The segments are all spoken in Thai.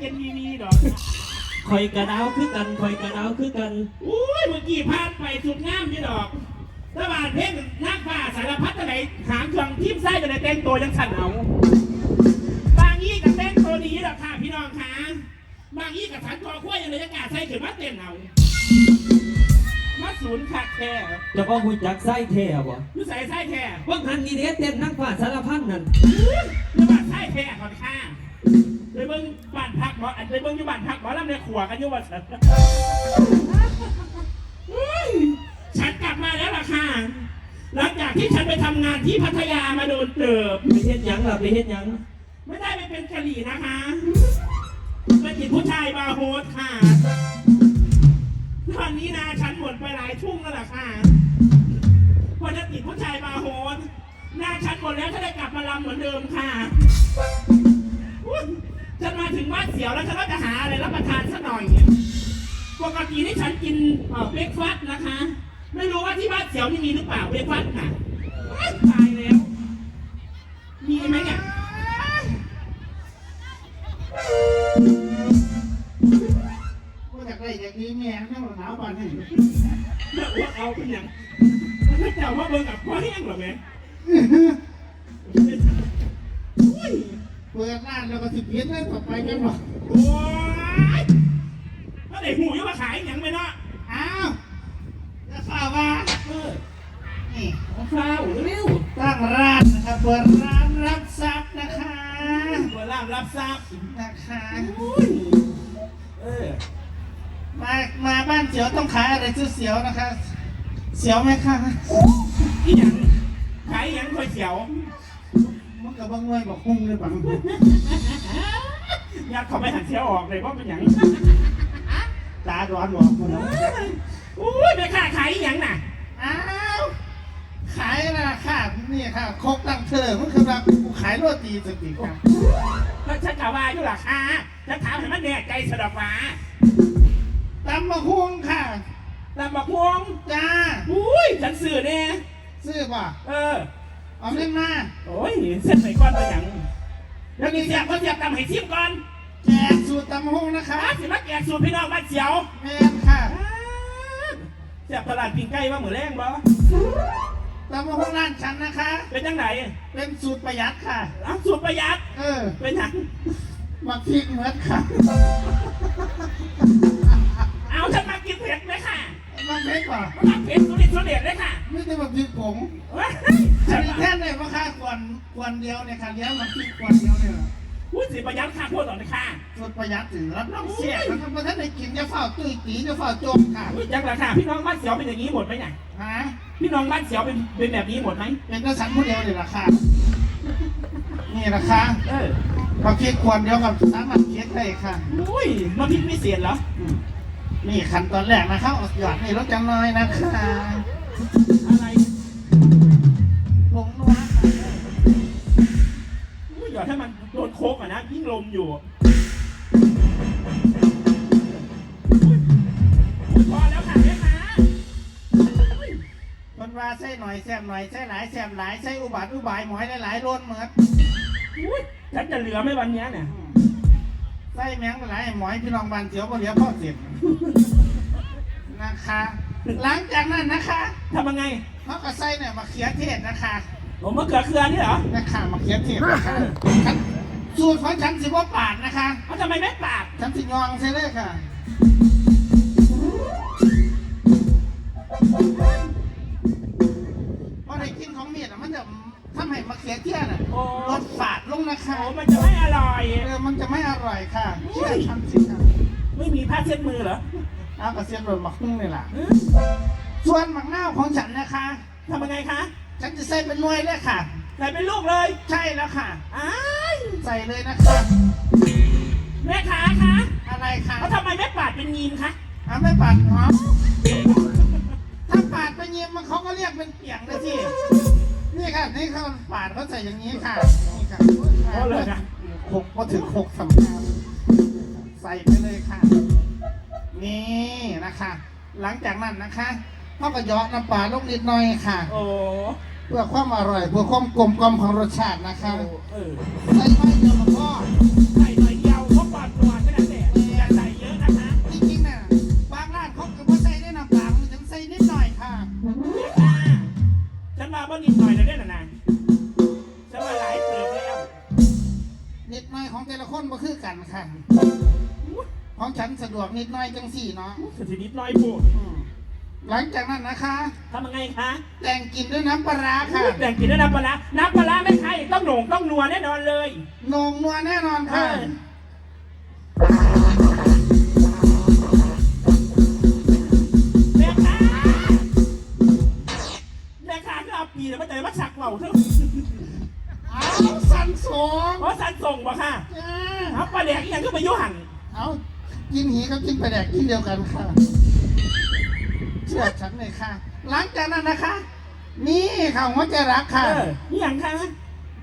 เย็นมีมีดอกคอยกระดาวคือกันคอยกระดาวคือกันอุ้ยเมื่อกี้พลาดไปสุดงามยี่ดอกตะบานเพ่งนักฟ้าสารพัดอะไรหางเครื่องทิมไส้กันในแต่งตัวยังสั่นเอาบางยี่กับแต่งตัวดีดอกค่ะพี่น้องค่ะบางยี่กับสันคอขั้วยังเลยอากาศใส่ขึ้นมาเต้นเอามาศูนย์ขาดแค่เจะก็หุ่นจักไส้แท้บ่ยูใส่ไส้แค่ว่างหันนี่เด้เต้นนั่งฝ่าสารพันนั่นหรือว่าไส้แค่ก่อนค่ะเลยเบิ้งบ้านพักหมออันเลยเบิ้งอยู่บ้านพักหมอลำในขวกันอยู่ว่าสันอุ้ยฉันกลับมาแล้วล่ะค่ะ หลังจากที่ฉันไปทำงานที่พัทยามาโดนเติบ ไปเฮ็ดหยังล่ะไปเฮ็ดหยังไม่ได้ไปเป็นกะหรี่นะคะไปติดผู้ชายบาร์โฮสค่ะ ตอนนี้นาฉันหมดไปหลายทุ่งแล้วล่ะค่ะพอจะติดผู้ชายบาร์โฮสหน้าฉันหมดแล้วฉันได้กลับมาลำเหมือนเดิมค่ะอุ๊ย ฉันมาถึงบ้านเสียวแล้วฉันก็จะหาอะไรรับประทานสักหน่อยปกตินี่ฉันกินเอ่อเบรกฟาสต์นะคะ ไม่รู้ว่าที่บ้านเสียวนี่มีหรือเปล่าเบรกฟาสต์ค่ะตายแล้ว ปิดร้านแล้วก็สิบเพียนได้ต่อไปกันหรอโอ้ยถ้าได้หูอยังมาขายอย่างไหมเนาะอ้าวจะข่าวว่าเออนี่เอาข้าวเร็วตั้งร้านนะครับเปิดร้านรับทรัพย์นะคะเปิดร้านรับทราบนะคะอุ้ยเออมามาบ้านเสียวต้องขายอะไรเสียวๆนะคะ เสียวไหมคะอีหยังขายอีหยังคอยเสียว มันกับบางวยบอกคุ้งเลยบังอยากเข้าไปหันเสียวออกเลยว่าเป็นหยังตาร้อนบอกคนแล้วอุ้ยไปค่าขายอีหยังน่ะ อ้าวขายนะค่ะนี่ค่ะโคกตั้งเธอมันคือแบบขายโรตีสติค่ะก็ฉันกะว่าอยู่ล่ะค่ะจะถามให้มันแน่ใจสะดอกหว่าตำมะฮวงค่ะลำบักม่วงจ้าอุ้ยฉันซื้อเนี่ยซื้อป่ะเออ เอาเล่นมาโอ้ยเส้นไหนก้อนเป็นหยังแล้วนี่เสียบก็เสียบตำให้ชิมก่อนแจกสูตรตำมะฮวงนะคะอ้าสิมาแกกสูตรพี่น้องบ้านเสียวแมนค่ะอ้าเสียบตลาดปิงไก่ว่าเหมือนแรงบ่ตำมะฮวงร้านฉันนะคะ เป็นจังไหนเป็นสูตรประหยัดค่ะอ้าวสูตรประหยัดเออเป็นหยังมาพริกเหมือนค่ะ เอาฉันมากินเผ็ดเลยค่ะ มาเผ็ดป่ะมาเผ็ดสุดิสุดเด็ดเลยค่ะไม่ได้มาพริกผงเฮ้ยฉันนมีแค่ไหนมาค่าควรควรเดียวเนี่ยค่ะเลี้ยงมาพริกควรเดียวเนี่ยพูดสิประหยัดค่าพวกต่อเลยค่ะสูตรประหยัดถึงรับรองเสียนะครับเพราะท่านได้กินจะเฝ้าตุ้ยตีจะเฝ้าจมค่ะอยจังราคาพี่น้องบ้านเสียวเป็นอย่างนี้หมดไหมเนี่ยฮะพี่น้องบ้านเสียวเป็นเป็นแบบนี้หมดไหมเป็นกระสันผู้เดียวเลยราคานี่ราคาเออมาพริกควรเดียวกับสามารถเคียได้ค่ะอุ้ยมาพิมพ์พิเศษเหรอ นี่ขั้นตอนแรกนะครับเอาหยอดนี่รสจังน้อยนะคะ อะไรผงนัวค่ะอุ้ยอย่าให้มันโดนโคกอะนะยิ่งลมอยู่อุ๊ยพอแล้วค่ะแม่ค้าคนว่าใส่หน่อยแซมหน่อยใส่หลายแซมหลายใส่อุบัติอุบายหมอยหลายๆล้นเหมือน อุ้ยฉันจะเหลือไหมวันเนี้ยเนี่ยใส่แมงหลายหมอยพี่น้องบานเสียวก็เหลียวพ่อเสียบนะคะ หลังจากนั้นนะคะทำยังไงเขาก็ใส่เนี่ยมาเขียเทศนะคะผมมะเขือเคือนี่เหรอนะคะมาเขียเทศนะคะฉันสูตรของฉันสิว่าปาดนะคะเอาทำไมไม่ปาดฉันสิยองใช่เลยค่ะพอได้กินของเมียน่ะมันจะทำให้มะเขือเทศน่ะโอ้รสฝาดลง นะคะโอ้มันจะไม่อร่อย เออมันจะไม่อร่อยค่ะเชื่อฉันสิค่ะไม่มีผ้าเช็ดมือเหรอเอากระเซียนโดนหมักหุ้งนี่แหละหือส่วนหมักเน่าวของฉันนะคะ ทำยังไงคะฉันจะใส่เป็นหน่วยเลยค่ะ ใส่เป็นลูกเลยใช่แล้วค่ะ อ้ายใส่เลยนะคะ แม่ค้าคะอะไรคะแล้วทำไมไม่ปาดเป็นยีนคะอะไม่ปาดหอมถ้าปาดไปเยี่ยมมันเขาก็เรียกเป็นเปียงเลยที่นี่ค่ะนี่เขาปาดเขาใส่อย่างนี้ค่ะนี่ ค่ะโอ้เลยนะหกพอถึงหกสำคัญใส่ไปเลยค่ะ นี่นะคะ หลังจากนั้นนะคะเขาก็เหยาะน้ำปลาลงนิดหน่อยค่ะ โอ้เพื่อความอร่อยเพื่อความกลมกล่อมของรสชาตินะคะเออ ใส่ไปเดียวกับพ่อใส่หน่อยเดียวเพราะ คนบ่คือกันค่ะของฉันสะดวกนิดหน่อยจังสี่เนาะสถิติน้อยพูดอืมหลังจากนั้นนะคะ ทำยังไงคะแต่งกินด้วยน้ำปลาร้าค่ะแบ่งกินด้วยน้ำปลาร้าน้ำปลาร้าไม่ใช่ต้องโหน่งต้องนัวแน่นอนเลย นงนัวแน่นอนค่ะเออแม่ค้าแม่ค้าก็เอาปีแล้วมาเจอมาสักเหล่าเท่าเอา สันสงเพราะสันส่งบ่ค่ะจ้าเอาปลาแดกอีกอย่างก็ไปยุหันเอากินหีกับกินปลาแดกกินเดียวกันค่ะ เชื่อฉันเลยค่ะ หลังจากนั้นนะคะ นี่ข่าวหัวใจรักเอค่ะอนี่อย่างค่ะ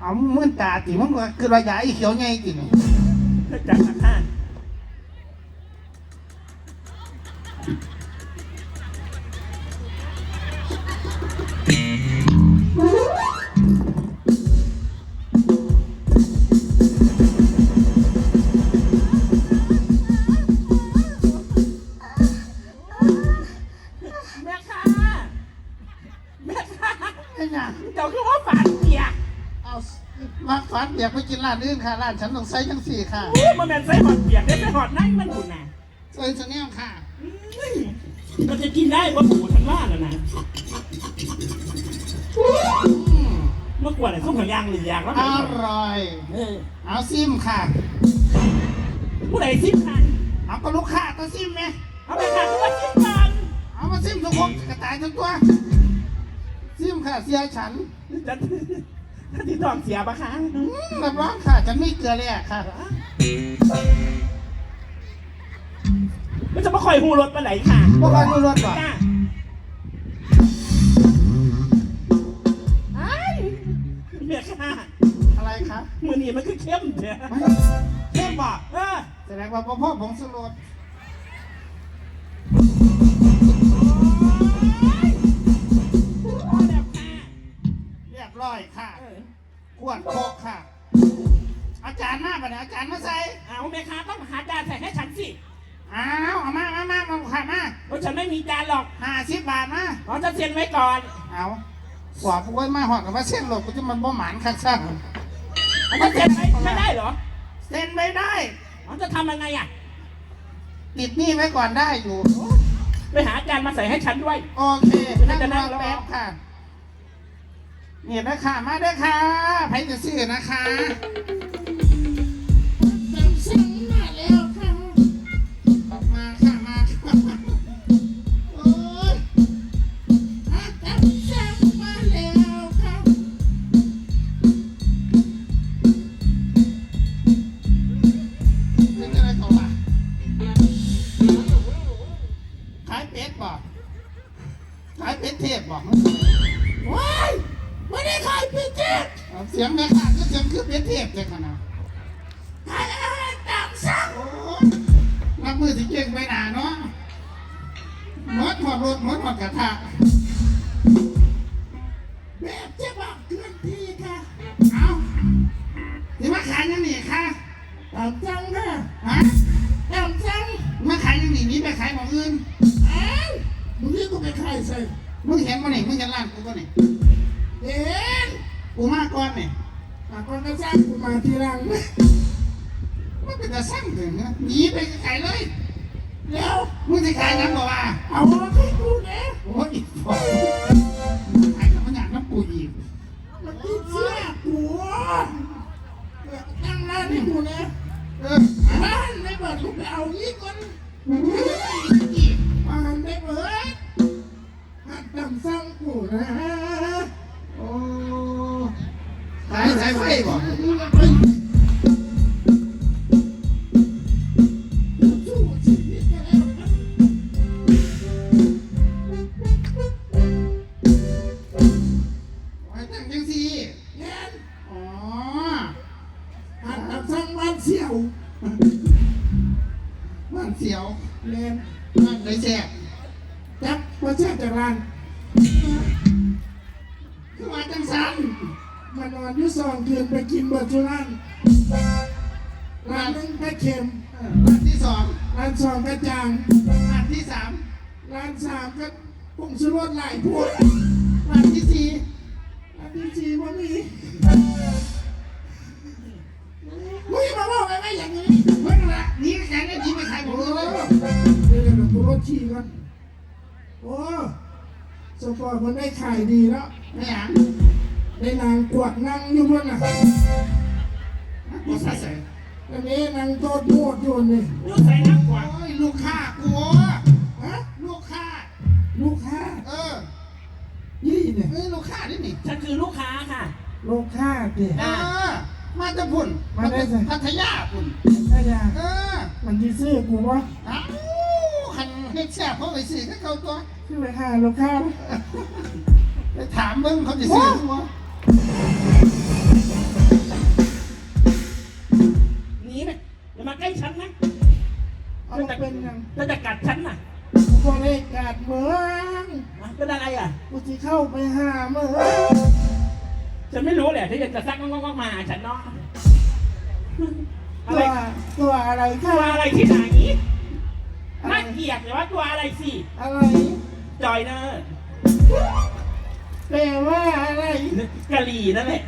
เอามื่นตาติมันก็คือระยะอีเขียวไงตินี่จัดสักค่ะ อ้หยังเจ้าคือว่าฝันเปียกเอามาฟันอยากไปกินร้านอื่นค่ะร้านฉันต้องใส่จังสี่ค่ะอู้มันเป็นไส้หอดเปียกได้ไส้หอดนั่งมันหุ่นน่ะใส่สแนลค่ะอื้อมันจะกินได้ว่าหมูทันว่าน่ะนะเมื่อก่อนเนี่ยส้มขยางหรือยางแล้วอร่อย เออเอาซิมค่ะ ผู้ใดซิมทันเอาก็ลูกค้าก็ซิมไหมเอาไปค่ะว่าซิมทันเอามาซิมทุกคนกระต่ายทุกตัวซิม ค่ะเสียฉันจะถ้าที่ตองเสียปะคะอืมรับรองค่ะฉันไม่เกลือเลยอะค่ะมันจะมาคอยหูรถปลาไหลค่ะพวกเราดูรถก่อนจ้าไอ้ายเมียค่ะอะไรคะมือนี้มันคือเข้มเถอะเข้มบอกเออแสดงว่าพ่อพ่อผงสรดาทมาอ๋อจะเซ็นไว้ก่อน เอากว่ากูไว้มาหอดกับว่าเส้นหลบกูจะมันบ่หมานคักสั่งอันนี้เซ็นไว้ไม่ได้เหรอเส้นไม่ได้อ๋อจะทำยังไงอะ ติดหนี้ไว้ก่อนได้อยู่ ไปหาจานมาใส่ให้ฉันด้วย โอเคนั่นั่งงรรออแป๊แป๊บบค่ะเนี่ยนะค่ะมาเด้อค่ะใครจะซื้อนะคะ ขายเป็ดเทพบอกว้ายไม่ได้ขายเป็ดเทพเสียงแม่ค้าก็เสียงคือเป็ดเทพเลยขนาดขายอาหารตามสั่งโอ้ยรับมือสิเก่งไปหนาเนาะมดหอดรถมดหอดกระทะแบบจะบอกเคลื่อนที่ค่ะ เอาที่มาขายยังนี่ค่ะตามสั่งค่ะฮะตามสั่งมาขายยังนี่นี่ไปขายของอื่นอ้ามึงนี่กูไปขายใส่ มึงเห็นมั้นี่มึงเห็นร้านกูก็นี่เห็นกูมาก่อนนี่มาก่อนก็สร้างกูมาทีหลังมันเป็นแต่สร้างถึงนะหนีไปขายเลยแล้วมึงจะขายยังบอกว่าเอาให้กูนะโอ้ยพอขายกับมันอยากน้ำปูอีกมันติดเสื้อกูตั้งร้านให้กูนะเออร้านไม่เปิดกูไปเอาอีกคน บ้านเสียวแน่นบ้านไรแซ่บจับมาแซ่บจากร้านคือว่าจังสันมานอนอยู่สองคืนไปกินเบอร์จุรันร้านหนึงแค่เค็มร้านที่สองร้านสองก็จางร้านที่สามร้านสามก็ผงชูรสหลายพวกร้านที่สี่ร้านที่สี่ว่ามี มึงมาบอกอะไรอย่างนี้ ฉี่ก่อนโอ้สปอร์ตมันได้ขายดีแล้วไม่อยากได้นางกวดนั่งอยู่บนน่ะกูใส่ใส่อันนี้นางโจดโมดอยู่นี่ดูใส่นักกว่าโอ้ยลูกค้ากูฮะลูกค้า ลูกค้า เออยี่เนี่ยเฮ้ยลูกค้านี่นี่ฉันคือลูกค้าค่ะ ลูกค้าเดี๋ยเออมาจะพุ่นมาได้ไงพัทยาพุ่นถ้าอยากเออมันที่ซื้อกูวะเอ้าคัน เฮ็ดแซ่บเพราะไปซื้อก็เขาตัวซื้อไปหาลูกค้านะไปถามมึงเขาจะซื้อหัวหนีไหมอย่ามาใกล้ฉันนะเอามาเป็นยังถ้าจะกัดฉันน่ะกูบริการเมืองอะเป็นอะไรอะ กูจะเข้าไปหาเมืองฉันไม่รู้แหละที่จะซักงอกๆมาหาฉันเนาะ อะตัไรวตัวอะไรตัค่ะวอะไรที่ไหน น่าเกลียดหรือว่าตัวอะไรสิ อะไร จอยเนอร์แปลว่าอะไร กะหรี่นั่นแหละ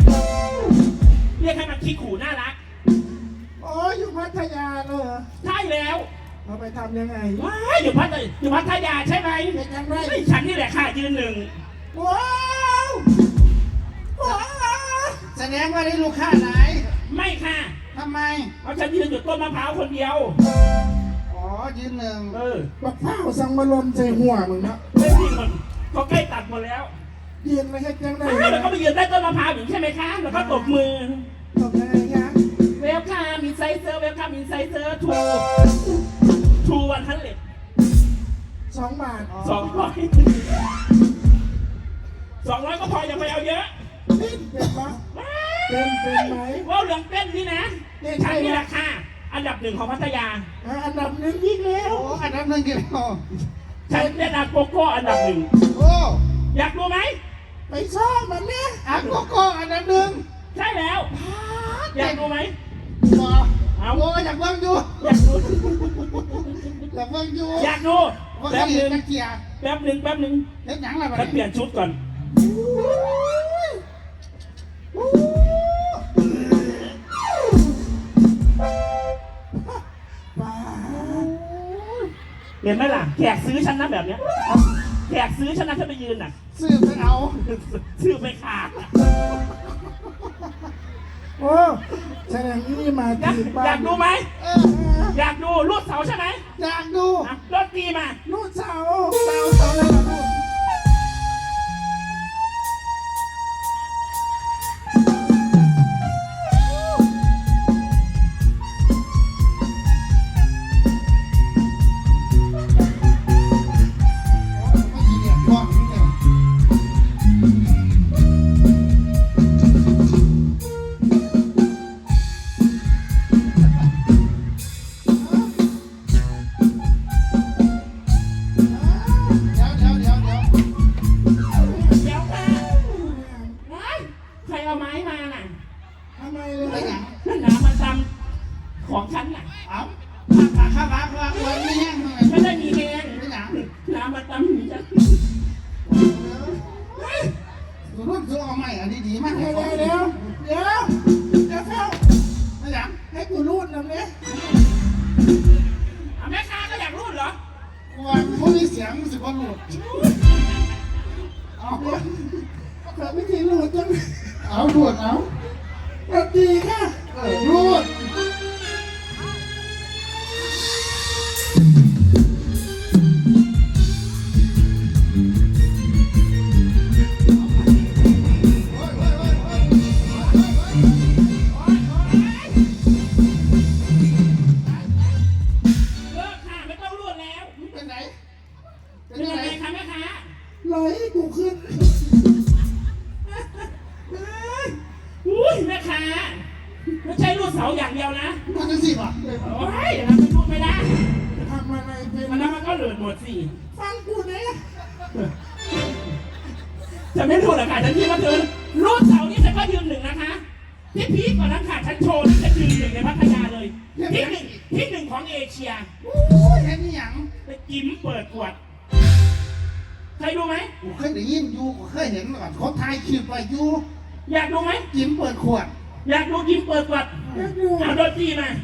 เรียกให้มันขี้ขู่น่ารักอ๋ออยู่พัทยาเลยเหรอใช่แล้วเอาไปทำยังไงว้ายอยู่พัทยอยู่พัทยาใช่ไหมเป็นยังไงไม่ฉันนี่แหละค่ะยืนหนึ่งว้าวว้าวแสดงว่าได้ลูกค้าไหนไม่ค่ะทำไม เอาฉันยืนอยู่ต้นมะพร้าวคนเดียวอ๋อ ยืนหนึ่งเออบักข้าวสังมาลนใส่หัวมึงนะไม่มีคนเขาใกล้ตัดหมดแล้วยืนไม่ให้จังได้อ้าวแล้วก็ไปยืนใต้ต้นมะพร้าวอยู่ใช่ไหมคะ แล้วก็ตบมือตบยังไงคะเวลคัมมินไซเซอร์เวลคัมมินไซเซอร์ทูทูวันทันเล็ตสองบาทสองร้อยสองร้อยก็พออย่าไปเอาเยอะเป็นเป็นปะว้าเป็นเป็นไหม ว่าเรื่องเต้นนี่นะเต้นฉันใช่ไหมนี่แหละค่ะ อันดับหนึ่งของพัทยาอะอันดับหนึ่งยิ่งแล้โอ้วอันดับหนึ่งกี่โลฉันเล่นอาโกโก้อันดับหนึ่งโอ้อยากรู้ไหมไปชอบมันเนี่ยอันโกโก้อันดับหนึ่งใช่แล้ว อยากรู้ไหมบอเอาโอ้อยากเบิ่งอยู่อยากรู้อยากเบิ่งอยู่อยากดูว่าแป๊เขาบหเห็นึ่นงตะเกียบแป๊บหนึ่งแป๊บหนึ่งเห็นหยังล่ะบัดฉันเปลี่ยนชุดก่อน เห็นไหมล่ะแขกซื้อฉันนะแบบเนี้ยแขกซื้อฉันนะฉันไปยืนน่ะ ซื้อไปเอาซื้อไปขาดโอ้แสดงนี่มาอยากจีบบ้าอยากดูไหม เอออยากดูรูดเสาใช่ไหมอยากดูอะรถตีมา ลูกสาวเสาเสาเใครเอาไม้มาน่ะทำไมเลไปยหยังนั่นหนามาทำของฉันน่ะเอาข้าขาข้าขาข้าขาวันนี้แห้งทำไมไม่ได้มีแหงไปหยังหนามาทำของฉันรุ่นซื้อเอาใหม่อันนี้ดีมากเดี๋ยวเดี๋ยวเดี๋ยวเดี๋ยวเข้าไปหยังให้กูรูดนะเนี่ยอะแม่ค้าก็อยากรูดเหรอกวนผู้มีเสียงรู้สึกว่าหลุดเอาเดี๋ยวเกิดวิธีรูดจัง เอาบวชเอาสวัสดีค่ะาอย่างเดียวนะมันจะสิบอะโอ้ยอย่างนั้นมันรูดไม่ได้ทำอะไรเป็นมันนั้นมันก็เหลือหมดสิฟังกูนะจะไม่รูดหรอกค่ะฉันคิดว่าเธอรูดเสานี่ฉันก็ยืนหนึ่งนะคะที่พีคกว่านั้นค่ะฉันโชว์นี่จะยืนหนึ่งในพัทยาเลยที่หนึ่งที่หนึ่งของเอเชียโอ้ยเห็นนี่หยังไปจิ้มเปิดขวดเคยดูไหมกูเคยได้ยินอยู่กูเคยเห็นก่อนเขาถ่ายคลิปไว้อยู่อยากดูไหมจิ้มเปิดขวดเอยากดูกิมเปิดวัดอยากดูเอาดนตรีมาเ